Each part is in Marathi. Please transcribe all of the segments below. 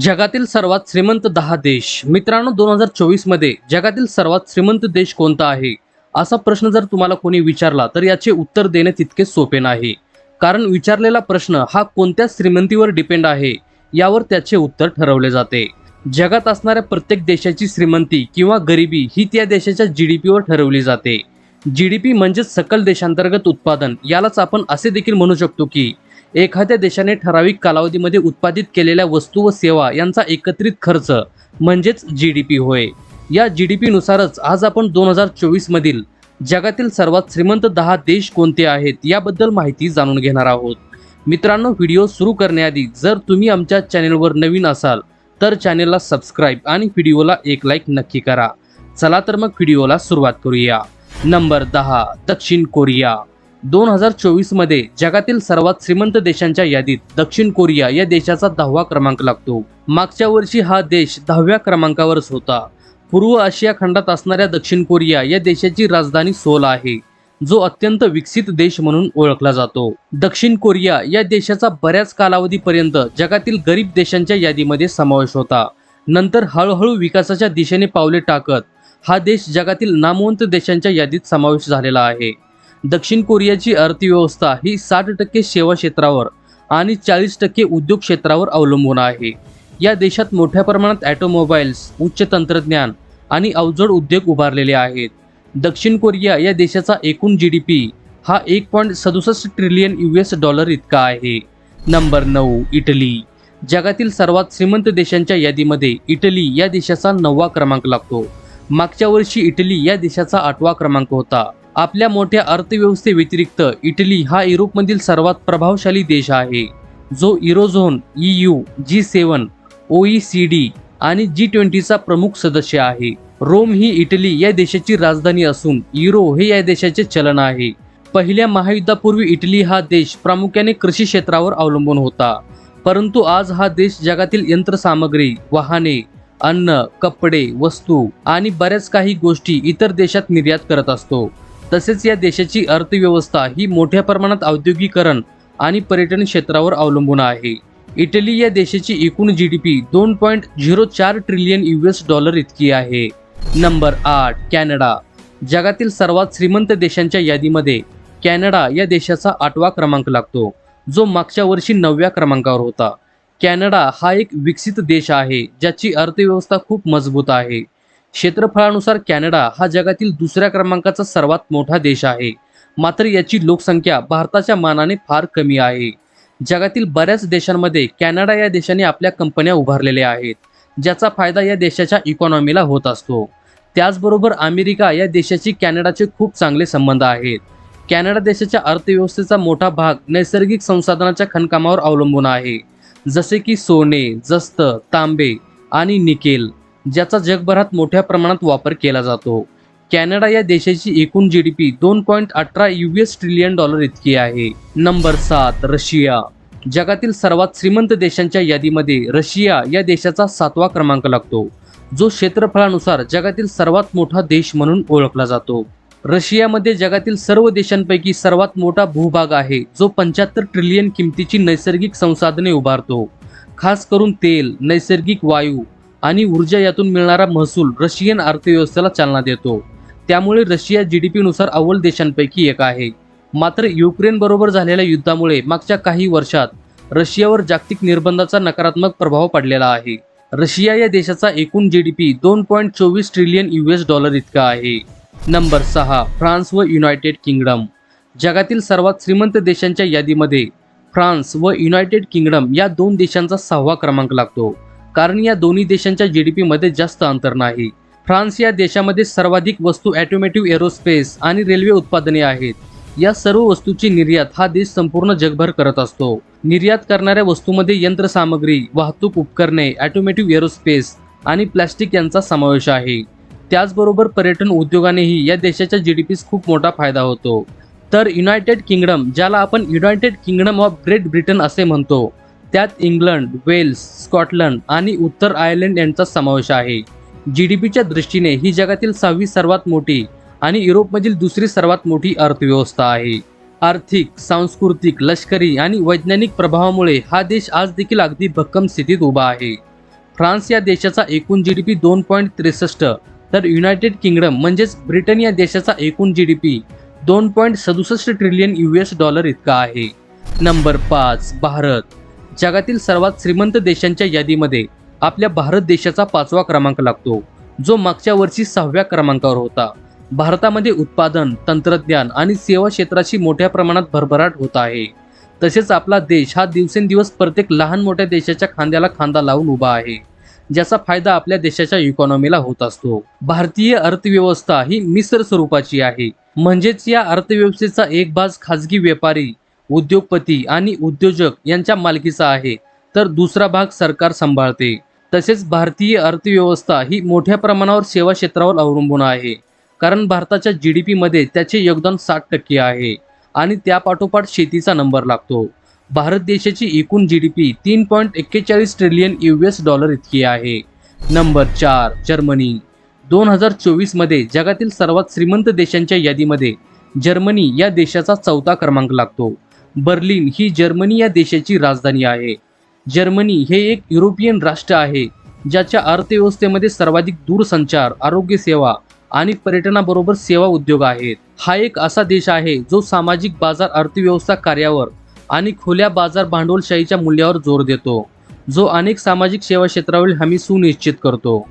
जगातील सर्वात श्रीमंत दहा देश. मित्रांनो दोन हजार चोवीसमध्ये जगातील सर्वात श्रीमंत देश कोणता आहे? असा प्रश्न जर तुम्हाला कोणी विचारला तर याचे उत्तर देणे तितके सोपे नाही. कारण विचारलेला प्रश्न हा कोणत्या श्रीमंतीवर डिपेंड आहे यावर त्याचे उत्तर ठरवले जाते. जगात असणाऱ्या प्रत्येक देशाची श्रीमंती किंवा गरिबी ही त्या देशाच्या जी डी पीवर ठरवली जाते. जी डी पी म्हणजेच सकल देशांतर्गत उत्पादन यालाच आपण असे देखील म्हणू शकतो की एखाद्या देशाने ठराविक कालावधीमध्ये उत्पादित केलेल्या वस्तू व सेवा यांचा एकत्रित खर्च म्हणजेच जी डी पी होय. या जी डी पीनुसारच आज आपण दोन हजार चोवीसमधील जगातील सर्वात श्रीमंत दहा देश कोणते आहेत याबद्दल माहिती जाणून घेणार आहोत. मित्रांनो व्हिडिओ सुरू करण्याआधी जर तुम्ही आमच्या चॅनेलवर नवीन असाल तर चॅनेलला सबस्क्राईब आणि व्हिडिओला एक लाईक नक्की करा. चला तर मग व्हिडिओला सुरुवात करूया. नंबर दहा दक्षिण कोरिया. दोन हजार चोवीसमध्ये जगातील सर्वात श्रीमंत देशांच्या यादीत दक्षिण कोरिया या देशाचा दहावा क्रमांक लागतो. मागच्या वर्षी हा देश दहाव्या क्रमांकावरच होता. पूर्व आशिया खंडात असणाऱ्या दक्षिण कोरिया या देशाची राजधानी सोल आहे जो अत्यंत विकसित देश म्हणून ओळखला जातो. दक्षिण कोरिया या देशाचा बऱ्याच कालावधीपर्यंत जगातील गरीब देशांच्या यादीमध्ये समावेश होता. नंतर हळूहळू विकासाच्या दिशेने पावले टाकत हा देश जगातील नामवंत देशांच्या यादीत समावेश झालेला आहे. दक्षिण कोरियाची अर्थव्यवस्था ही साठ टक्के सेवा क्षेत्रावर आणि चाळीस टक्के उद्योग क्षेत्रावर अवलंबून आहे. या देशात मोठ्या प्रमाणात ॲटोमोबाईल्स उच्च तंत्रज्ञान आणि अवजड उद्योग उभारलेले आहेत. दक्षिण कोरिया या देशाचा एकूण जी डी पी हा एक पॉईंट सदुसष्ट ट्रिलियन यू एस डॉलर इतका आहे. नंबर नऊ इटली. जगातील सर्वात श्रीमंत देशांच्या यादीमध्ये इटली या देशाचा नववा क्रमांक लागतो. मागच्या वर्षी इटली या देशाचा आठवा क्रमांक होता. आपल्या मोठ्या अर्थव्यवस्थेव्यतिरिक्त इटली हा युरोपमधील सर्वात प्रभावशाली देश आहे. जो Eurozone U G seven O E C D आणि जी ट्वेंटीचा प्रमुख सदस्य आहे. रोम ही इटली या देशाची राजधानी असून युरो हे या देशाचे चलन आहे. पहिल्या महायुद्धापूर्वी इटली हा देश प्रामुख्याने कृषी क्षेत्रावर अवलंबून होता. परंतु आज हा देश जगातील यंत्रसामग्री वाहने अन्न कपडे वस्तू आणि बऱ्याच काही गोष्टी इतर देशात निर्यात करत असतो. तसेच या देशाची अर्थव्यवस्था ही मोठ्या प्रमाणात औद्योगिकरण आणि पर्यटन क्षेत्रावर अवलंबून आहे. इटली या देशाची एकूण जी डी पी दोन पॉईंट झिरो चार ट्रिलियन यू एस डॉलर इतकी आहे. नंबर आठ कॅनडा. जगातील सर्वात श्रीमंत देशांच्या यादीमध्ये कॅनडा या देशाचा आठवा क्रमांक लागतो जो मागच्या वर्षी नवव्या क्रमांकावर होता. कॅनडा हा एक विकसित देश आहे ज्याची अर्थव्यवस्था खूप मजबूत आहे. क्षेत्रफळानुसार कॅनडा हा जगातील दुसऱ्या क्रमांकाचा सर्वात मोठा देश आहे. मात्र याची लोकसंख्या भारताच्या मानाने फार कमी आहे. जगातील बऱ्याच देशांमध्ये कॅनडा या देशाने आपल्या कंपन्या उभारलेल्या आहेत ज्याचा फायदा या देशाच्या इकॉनॉमीला होत असतो. त्याचबरोबर अमेरिका या देशाची कॅनडाचे खूप चांगले संबंध आहेत. कॅनडा देशाच्या अर्थव्यवस्थेचा मोठा भाग नैसर्गिक संसाधनाच्या खणकामावर अवलंबून आहे जसे की सोने जस्त तांबे आणि निकेल. ज्याचा जगभरात मोठ्या प्रमाणात वापर केला जातो. कॅनडा या देशाची एकूण जी डी पी दोन पॉईंट अठरा यू एस ट्रिलियन डॉलर इतकी आहे. नंबर सात रशिया. जगातील सर्वात श्रीमंत देशांच्या यादीमध्ये रशिया या देशाचा सातवा क्रमांक लागतो. जो क्षेत्रफळानुसार जगातील सर्वात मोठा देश म्हणून ओळखला जातो. रशियामध्ये जगातील सर्व देशांपैकी सर्वात मोठा भूभाग आहे जो पंच्याहत्तर ट्रिलियन किमतीची नैसर्गिक संसाधने उभारतो. खास करून तेल नैसर्गिक वायू आणि ऊर्जा यातून मिळणारा महसूल रशियन अर्थव्यवस्थेला चालना देतो. त्यामुळे रशिया जी डी पीनुसार अव्वल देशांपैकी एक आहे. मात्र युक्रेन बरोबर झालेल्या युद्धामुळे मागच्या काही वर्षात रशियावर जागतिक निर्बंधाचा नकारात्मक प्रभाव पडलेला आहे. रशिया या देशाचा एकूण जी डी पी दोन पॉईंट चोवीस ट्रिलियन यू एस डॉलर इतका आहे. नंबर सहा फ्रान्स व युनायटेड किंगडम. जगातील सर्वात श्रीमंत देशांच्या यादीमध्ये फ्रान्स व युनायटेड किंगडम या दोन देशांचा सहावा क्रमांक लागतो. कारण या दोन्ही देशांच्या जी डी पीमध्ये जास्त अंतर नाही. फ्रान्स या देशामध्ये सर्वाधिक वस्तू ॲटोमॅटिव्ह एरोस्पेस आणि रेल्वे उत्पादने आहेत. या सर्व वस्तूची निर्यात हा देश संपूर्ण जगभर करत असतो. निर्यात करणाऱ्या वस्तूमध्ये यंत्रसामग्री वाहतूक उपकरणे ॲटोमॅटिव्ह एरोस्पेस आणि प्लॅस्टिक यांचा समावेश आहे. त्याचबरोबर पर्यटन उद्योगानेही या देशाच्या जी डी पीस खूप मोठा फायदा होतो. तर युनायटेड किंगडम ज्याला आपण United Kingdom of Great Britain असे म्हणतो त्यात इंग्लंड वेल्स स्कॉटलंड आणि उत्तर आयर्लंड यांचा समावेश आहे. जी डी पीच्या दृष्टीने ही जगातील सहावी सर्वात मोठी आणि युरोपमधील दुसरी सर्वात मोठी अर्थव्यवस्था आहे. आर्थिक सांस्कृतिक लष्करी आणि वैज्ञानिक प्रभावामुळे हा देश आज देखील अगदी भक्कम स्थितीत उभा आहे. फ्रान्स या देशाचा एकूण जी डी पी दोन पॉईंट त्रेसष्ट तर युनायटेड किंगडम म्हणजेच ब्रिटन या देशाचा एकूण जी डी पी दोन पॉईंट सदुसष्ट ट्रिलियन यू एस डॉलर इतका आहे. नंबर पाच भारत. जगातील सर्वात श्रीमंत देशांच्या यादीमध्ये आपल्या भारत देशाचा पाचवा क्रमांक लागतो जो मागच्या वर्षी सहाव्या क्रमांकावर होता. भारतामध्ये उत्पादन तंत्रज्ञान आणि सेवा क्षेत्राची मोठ्या प्रमाणात भरभराट होत आहे. तसेच आपला देश हा दिवसेंदिवस प्रत्येक लहान मोठ्या देशाच्या खांद्याला खांदा लावून उभा आहे ज्याचा फायदा आपल्या देशाच्या इकॉनॉमीला होत असतो. भारतीय अर्थव्यवस्था ही मिश्र स्वरूपाची आहे. म्हणजेच या अर्थव्यवस्थेचा एक भाग खाजगी व्यापारी उद्योगपती आणि उद्योजक यांच्या मालकीचा आहे. तर दुसरा भाग सरकार सांभाळते. तसेच भारतीय अर्थव्यवस्था ही मोठ्या प्रमाणावर सेवा क्षेत्रावर अवलंबून आहे. कारण भारताच्या जी डी पीमध्ये त्याचे योगदान साठ टक्के आहे. आणि त्यापाठोपाठ शेतीचा नंबर लागतो. भारत देशाची एकूण जी डी पी तीन पॉईंट एक्केचाळीस ट्रिलियन यू एस डॉलर इतकी आहे. नंबर चार जर्मनी. दोन हजार चोवीसमध्ये जगातील सर्वात श्रीमंत देशांच्या यादीमध्ये जर्मनी या देशाचा चौथा क्रमांक लागतो. बर्लिन ही जर्मनी या देशाची राजधानी आहे. जर्मनी हे एक युरोपियन राष्ट्र आहे ज्याच्या अर्थव्यवस्थेमध्ये सर्वाधिक दूरसंचार आरोग्य सेवा आणि पर्यटनाबरोबर सेवा उद्योग आहेत. हा एक असा देश आहे जो सामाजिक बाजार अर्थव्यवस्था कार्यावर आणि खुल्या बाजार भांडवलशाहीच्या मूल्यावर जोर देतो जो अनेक सामाजिक सेवा क्षेत्रावरील हमी सुनिश्चित करतो.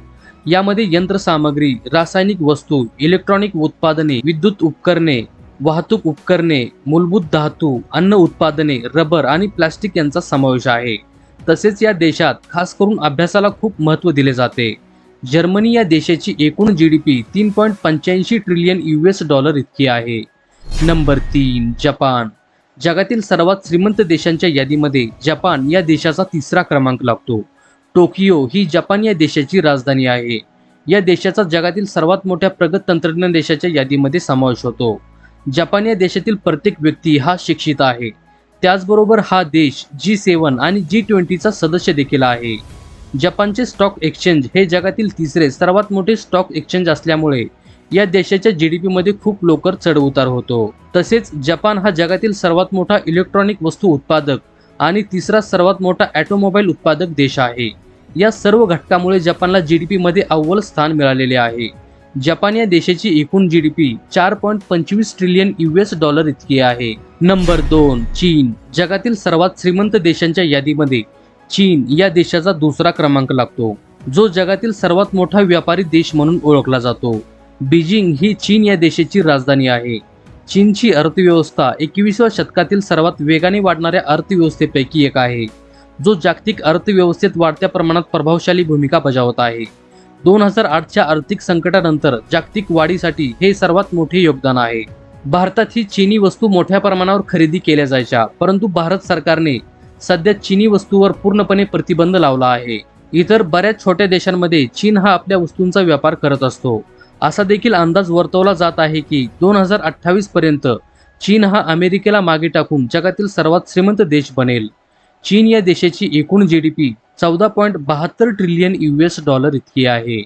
यामध्ये यंत्रसामग्री रासायनिक वस्तू इलेक्ट्रॉनिक उत्पादने विद्युत उपकरणे वाहतूक उपकरणे मूलभूत धातू अन्न उत्पादने रबर आणि प्लास्टिक यांचा समावेश आहे. तसेच या देशात खास करून अभ्यासाला खूप महत्त्व दिले जाते. जर्मनी या देशाची एकूण जी डी पी तीन पॉईंट पंच्याऐंशी ट्रिलियन यू एस डॉलर इतकी आहे. नंबर तीन जपान. जगातील सर्वात श्रीमंत देशांच्या यादीमध्ये जपान या देशाचा तिसरा क्रमांक लागतो. टोकियो ही जपान या देशाची राजधानी आहे. या देशाचा जगातील सर्वात मोठ्या प्रगत तंत्रज्ञान देशाच्या यादीमध्ये समावेश होतो. जपान या देशातील प्रत्येक व्यक्ती हा शिक्षित आहे. त्याचबरोबर हा देश जी सेवन आणि जी ट्वेंटीचा सदस्य देखील आहे. जपानचे स्टॉक एक्सचेंज हे जगातील तिसरे सर्वात मोठे स्टॉक एक्सचेंज असल्यामुळे या देशाच्या जी डी पीमध्ये खूप लवकर चढउतार होतो. तसेच जपान हा जगातील सर्वात मोठा इलेक्ट्रॉनिक वस्तू उत्पादक आणि तिसरा सर्वात मोठा ॲटोमोबाईल उत्पादक देश आहे. या सर्व घटकामुळे जपानला जी डी पीमध्ये अव्वल स्थान मिळालेले आहे. जपान या देशाची एकूण जी डी पी चार पॉईंट पंचवीस ट्रिलियन यू एस डॉलर इतकी आहे. नंबर दोन चीन. जगातील सर्वात श्रीमंत देशांच्या यादीमध्ये चीन या देशाचा दुसरा क्रमांक लागतो. जो जगातील सर्वात मोठा व्यापारी देश म्हणून ओळखला जातो. बीजिंग ही चीन या देशाची राजधानी आहे. चीनची अर्थव्यवस्था एकविसाव्या शतकातील सर्वात वेगाने वाढणाऱ्या अर्थव्यवस्थेपैकी एक आहे. जो जागतिक अर्थव्यवस्थेत वाढत्या प्रमाणात प्रभावशाली भूमिका बजावत आहे. दोन हजार आठच्या आर्थिक संकटानंतर जागतिक वाढीसाठी हे सर्वात मोठे योगदान आहे. भारतात ही चीनी वस्तू मोठ्या प्रमाणावर खरेदी केल्या जायच्या परंतु भारत सरकारने सध्या चीनी वस्तूवर पूर्णपणे प्रतिबंध लावला आहे. इतर बऱ्याच छोट्या देशांमध्ये चीन हा आपल्या वस्तूंचा व्यापार करत असतो. असा देखील अंदाज वर्तवला जात आहे की दोन हजार अठ्ठावीस पर्यंत चीन हा अमेरिकेला मागे टाकून जगातील सर्वात श्रीमंत देश बनेल. चीन या देशाची एकूण जी डी पी चौदा पॉईंट बहात्तर ट्रिलियन यू एस डॉलर इतकी आहे.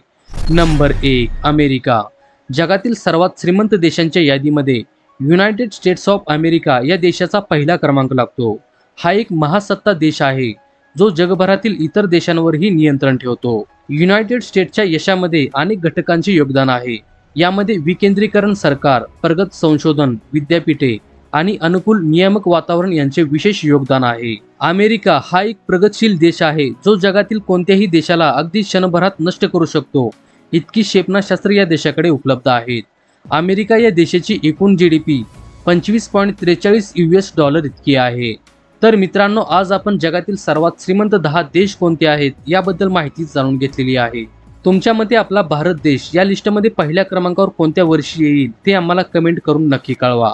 नंबर एक अमेरिका. जगातील सर्वात श्रीमंत देशांच्या यादीमध्ये युनायटेड स्टेट्स ऑफ अमेरिका या देशाचा पहिला क्रमांक लागतो. हा एक महासत्ता देश आहे जो जगभरातील इतर देशांवरही नियंत्रण ठेवतो. युनायटेड स्टेट्सच्या यशामध्ये अनेक घटकांचे योगदान आहे. यामध्ये विकेंद्रीकरण सरकार प्रगत संशोधन विद्यापीठे आणि अनुकूल नियामक वातावरण यांचे विशेष योगदान आहे. अमेरिका हा एक प्रगतशील देश आहे जो जगातील कोणत्याही देशाला अगदी क्षणभरात नष्ट करू शकतो. इतकी क्षेपणास्त्र या देशाकडे उपलब्ध आहेत. अमेरिका या देशाची एकूण जी डी पी पंचवीस पॉईंट त्रेचाळीस यू एस डॉलर इतकी आहे. तर मित्रांनो आज आपण जगातील सर्वात श्रीमंत दहा देश कोणते आहेत याबद्दल माहिती जाणून घेतलेली आहे. तुमच्या मते आपला भारत देश या लिस्टमध्ये पहिल्या क्रमांकावर कोणत्या वर्षी येईल ते आम्हाला कमेंट करून नक्की कळवा.